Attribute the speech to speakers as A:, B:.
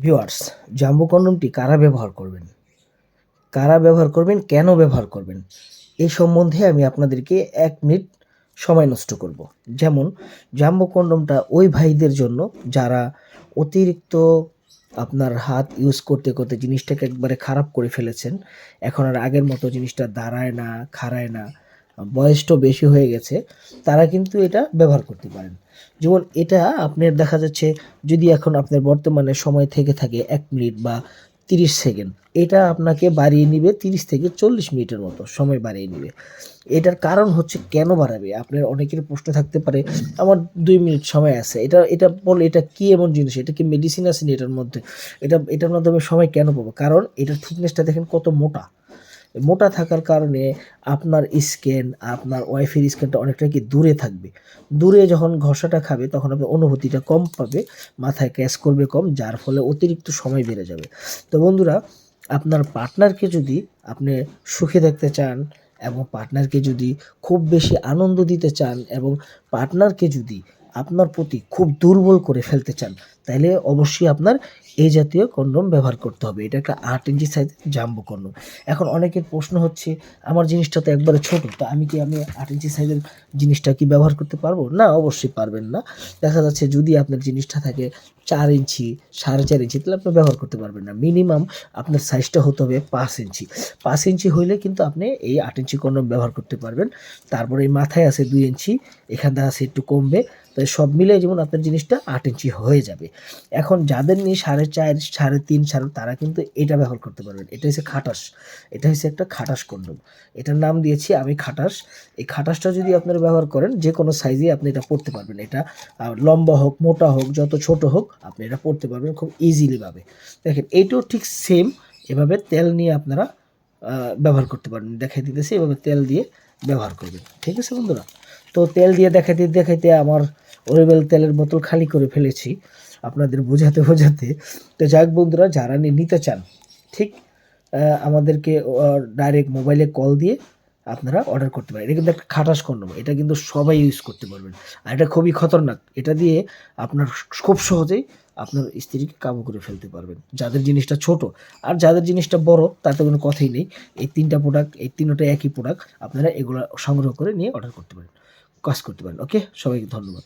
A: Viewers, jumbo কন্ডমটি কারা ব্যবহার করবেন? কারা ব্যবহার করবেন? কেন ব্যবহার করবেন? এই সম্বন্ধে আমি আপনাদেরকে এক মিনিট সময় নষ্ট করব। যেমন, জাম্বু কন্ডমটা ওই ভাইদের জন্য যারা অতিরিক্ত আপনার হাত ইউজ করতে করতে জিনিসটাকে একবারে খারাপ করে ফেলেছেন। এখন আর আগের মতো জিনিসটা দাঁড়ায় না, খাড়ায় না। বয়সটাও বেশি হয়ে গেছে, তারা কিন্তু এটা ব্যবহার করতে পারেন। যেমন এটা আপনার দেখা যাচ্ছে, যদি এখন আপনার বর্তমানে সময় থেকে থাকে এক মিনিট বা তিরিশ সেকেন্ড, এটা আপনাকে বাড়িয়ে নিবে তিরিশ থেকে চল্লিশ মিনিটের মতো, সময় বাড়িয়ে নিবে। এটার কারণ হচ্ছে কেন বাড়াবে? আপনার অনেকের প্রশ্ন থাকতে পারে, আমার দুই মিনিট সময় আছে, এটা এটা বল, এটা কি এমন জিনিস? এটা কি মেডিসিন আছে এটার মধ্যে? এটা, এটার মাধ্যমে সময় কেন পাবো? কারণ এটার থিকনেসটা দেখেন কত মোটা। মোটা থাকার কারণে আপনার স্ক্যান আপনার ওয়াইফের স্ক্যানটা অনেকটা কি দূরে থাকবে। দূরে যখন ঘষাটা খাবে, তখন আপনার অনুভূতিটা কম পাবে, মাথায় ক্যাশ করবে কম, যার ফলে অতিরিক্ত সময় বেড়ে যাবে। তো বন্ধুরা, আপনার পার্টনারকে যদি আপনি সুখে দেখতে চান এবং পার্টনারকে যদি খুব বেশি আনন্দ দিতে চান এবং পার্টনারকে যদি আপনার প্রতি খুব দুর্বল করে ফেলতে চান তাহলে অবশ্যই আপনার এই জাতীয় কন্ডম ব্যবহার করতে হবে। এটা একটা আট ইঞ্চি সাইজের জাম্বো কন্ডম। এখন অনেকের প্রশ্ন হচ্ছে, আমার জিনিসটা তো একবারে ছোট, তো আমি কি আমি আট ইঞ্চি সাইজের জিনিসটা কি ব্যবহার করতে পারব? না, অবশ্যই পারবেন না। দেখা যাচ্ছে যদি আপনার জিনিসটা থাকে চার ইঞ্চি, সাড়ে চার ইঞ্চি, তাহলে আপনি ব্যবহার করতে পারবেন না। মিনিমাম আপনার সাইজটা হতে হবে পাঁচ ইঞ্চি। পাঁচ ইঞ্চি হইলে কিন্তু আপনি এই আট ইঞ্চি কন্ডম ব্যবহার করতে পারবেন। তারপরে এই মাথায় আছে দুই ইঞ্চি, এখানটা আছে একটু কমবে। তাই সব মিলে যেমন আপনার জিনিসটা আট ইঞ্চি হয়ে যাবে। এখন যাদের নিয়ে সাড়ে চার, সাড়ে তিন, সাড়ে, তারা কিন্তু এটা ব্যবহার করতে পারবেন। এটা হচ্ছে খাটাস। এটা হচ্ছে একটা খাটাস কন্ডম। এটার নাম দিয়েছি আমি খাটাস। এই খাটাসটা যদি আপনারা ব্যবহার করেন যে কোনো সাইজে আপনি এটা পড়তে পারবেন। এটা লম্বা হোক, মোটা হোক, যত ছোট হোক, আপনি এটা পড়তে পারবেন খুব ইজিলিভাবে দেখেন, এইটাও ঠিক সেম এভাবে তেল নিয়ে আপনারা ব্যবহার করতে পারবেন। দেখাই দিতেছি, এভাবে তেল দিয়ে ব্যবহার করবেন। ঠিক আছে বন্ধুরা? তো তেল দিয়ে দেখাতে দেখাইতে আমার ওরেবেল তেলের বোতল খালি করে ফেলেছি আপনাদের বোঝাতে বোঝাতে। তো যাক বন্ধুরা, যারা নিতে চান, ঠিক আমাদেরকে ডাইরেক্ট মোবাইলে কল দিয়ে আপনারা অর্ডার করতে পারেন। এটা কিন্তু একটা খাটাস কন্ডম, এটা কিন্তু সবাই ইউজ করতে পারবেন। আর এটা খুবই খতরনাক, এটা দিয়ে আপনার খুব সহজেই আপনার স্ত্রীকে কাবু করে ফেলতে পারবেন। যাদের জিনিসটা ছোট আর যাদের জিনিসটা বড়, তাতে কোনো কথাই নেই। এই তিনটা প্রোডাক্ট এই তিনটা একই প্রোডাক্ট আপনারা এগুলো সংগ্রহ করে নিয়ে অর্ডার করতে পারেন। কাজ করতে পারেন ওকে সবাইকে ধন্যবাদ।